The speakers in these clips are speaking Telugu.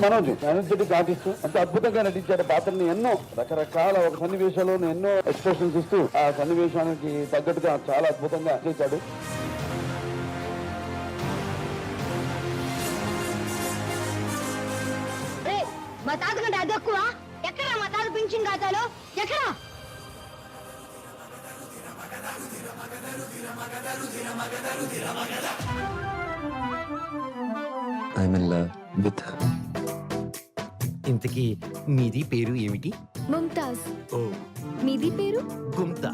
మనోజ్ అనంతటి పాటిస్తూ అంత అద్భుతంగా నటించాడు పాత్రని ఎన్నో రకరకాల ఒక సన్నివేశంలో ఎన్నో ఎక్స్ప్రెషన్స్ ఇస్తూ ఆ సన్నివేశానికి తగ్గట్టుగా చాలా అద్భుతంగా చేశాడు మా తాత అది ఎక్కువ? ఎక్కడ మా తాత పింఛన్ ఖాతాలో? ఎక్కడ? ఐఎమ్ ఇన్ లవ్ విత్ ఇంతకీ మీది పేరు ఏమిటి? ముంతాజ్. ఓ. మీది పేరు? గుంత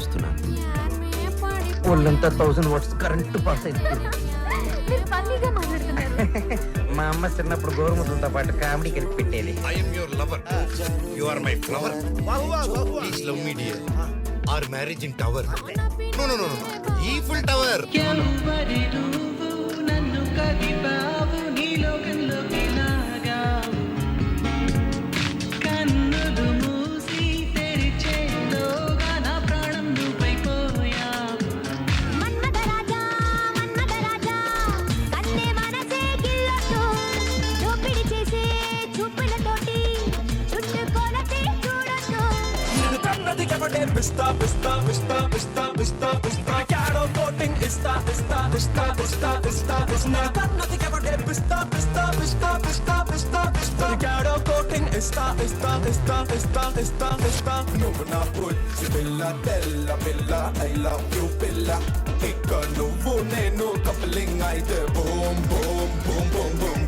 ప్రేమిస్తున్నాను ఒళ్ళంతా థౌసండ్ వాట్స్ కరెంట్ పాస్ మాట్లాడుతున్నారు మా అమ్మ చిన్నప్పుడు గోరుముద్రలతో పాటు కామెడీ కలిపి పెట్టేది I am your lover. You are my flower. Please love me, dear. Our marriage in tower. No, no, no, no. Eiffel Tower. ఎవరి నువ్వు నన్ను కదిపావు నీలోకంలోకి పిస్తా పిస్తా పిస్తా పిస్తా పిస్తా పిస్తా క్యాడో కోటింగ్ ఇస్తా ఇస్తా ఇస్తా ఇస్తా ఇస్తా ఇస్తా కన్నది ఎవడే పిస్తా పిస్తా పిస్తా పిస్తా పిస్తా పిస్తా క్యాడో కోటింగ్ ఇస్తా ఇస్తా ఇస్తా ఇస్తా ఇస్తా ఇస్తా నువ్వు నా పుచ్చి పిల్ల తెల్ల పిల్ల ఐ లవ్ యూ పిల్ల ఇక నువ్వు నేను కప్లింగ్ అయితే boom boom boom boom boom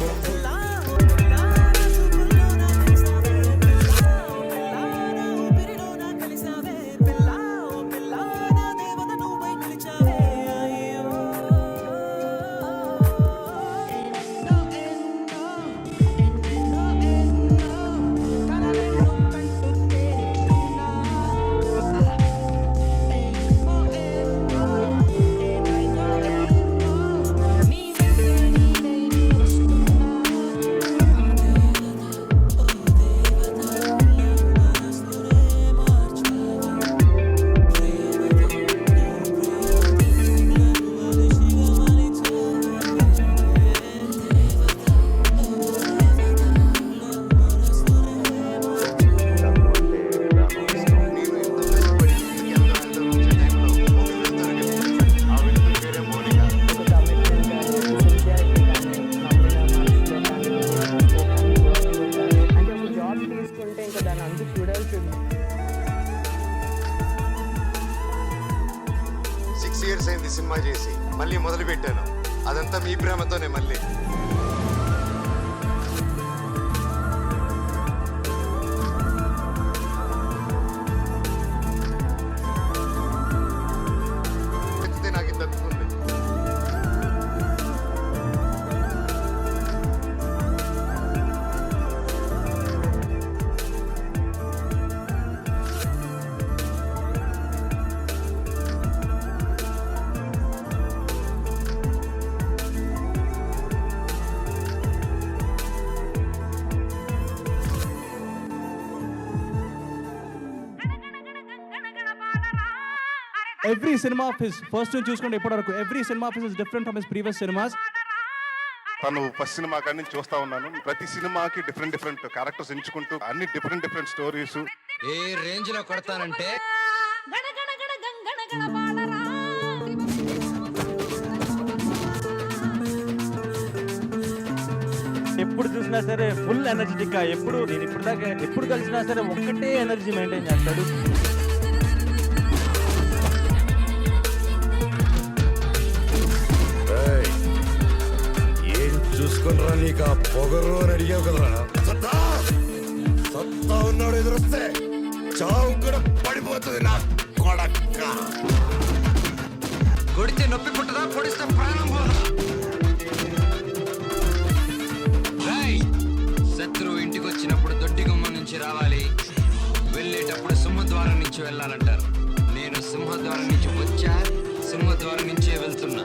six years అయింది సినిమా చేసి. మళ్ళీ మొదలు పెట్టాను అదంతా మీ ప్రేమతోనే మళ్ళీ. Every cinema of his first నుంచి చూసుకుంటే ఇప్పటి వరకు every cinema of his is different from his previous cinemas తను ఫస్ట్ సినిమా కాడి నుంచి చూస్తా ఉన్నాను. ప్రతి సినిమాకి డిఫరెంట్ డిఫరెంట్ క్యారెక్టర్స్ ఎంచుకుంటూ అన్ని డిఫరెంట్ డిఫరెంట్ స్టోరీస్ ఏ రేంజ్లో కొడతానంటే? ఎప్పుడు చూసినా సరే ఫుల్ ఎనర్జెటిక్గా ఎప్పుడు నేను ఇప్పుడు దాకా ఎప్పుడు కలిసినా సరే ఒక్కటే ఎనర్జీ మెయింటైన్ చేస్తాడు. చూసుకుంటారా నీకు. ఆ పొగరు అని అడిగావు కదరా సత్తా. సత్తా ఉన్నాడు ఎదురొస్తే చావు కూడా పడిపోతుంది నా కొడక్క. కొడితే నొప్పి పుట్టదా? పొడిస్తే ప్రాణం పోదా? శత్రువు ఇంటికి వచ్చినప్పుడు దొడ్డి గుమ్మ నుంచి రావాలి. వెళ్ళేటప్పుడు సింహద్వారం నుంచి వెళ్ళాలంటారు. నేను సింహద్వారం నుంచి వచ్చా? సింహద్వారం నుంచే వెళ్తున్నా.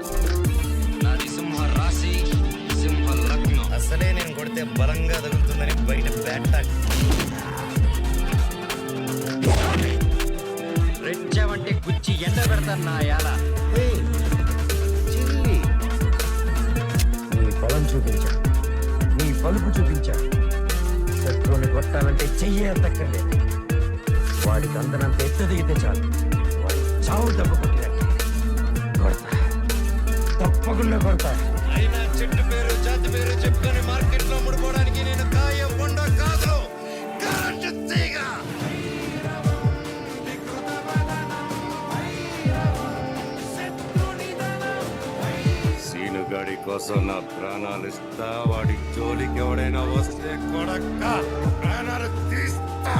అసలే నేను కొడితే బలంగా తగులుతుందని బయట బ్యాట్ రెచ్చావంటే గుచ్చి ఎండ పెడతాను నా యాల నీ పొలం చూపించా. నీ పలుపు చూపించా. శత్రువుని కొట్టాలంటే చెయ్యే తక్కలే వాడికి అందనంత ఎత్తు దిగితే చాలు. వాడి చావు దెబ్బ కొట్టినట్టే. కొడతా. తప్పకుండా కొడతా. అయినా చెట్టు పేరు గాడి కోసం నా ప్రాణాలు ఇస్తా. వాడి జోలికి ఎవడైనా వస్తే కొడక్క ప్రాణాలు తీస్తా.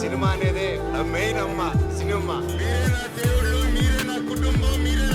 సినిమా అనేదే మెయిన్ అమ్మ సినిమా. మీరే నా దేవుళ్ళు మీరే నా కుటుంబం మీరే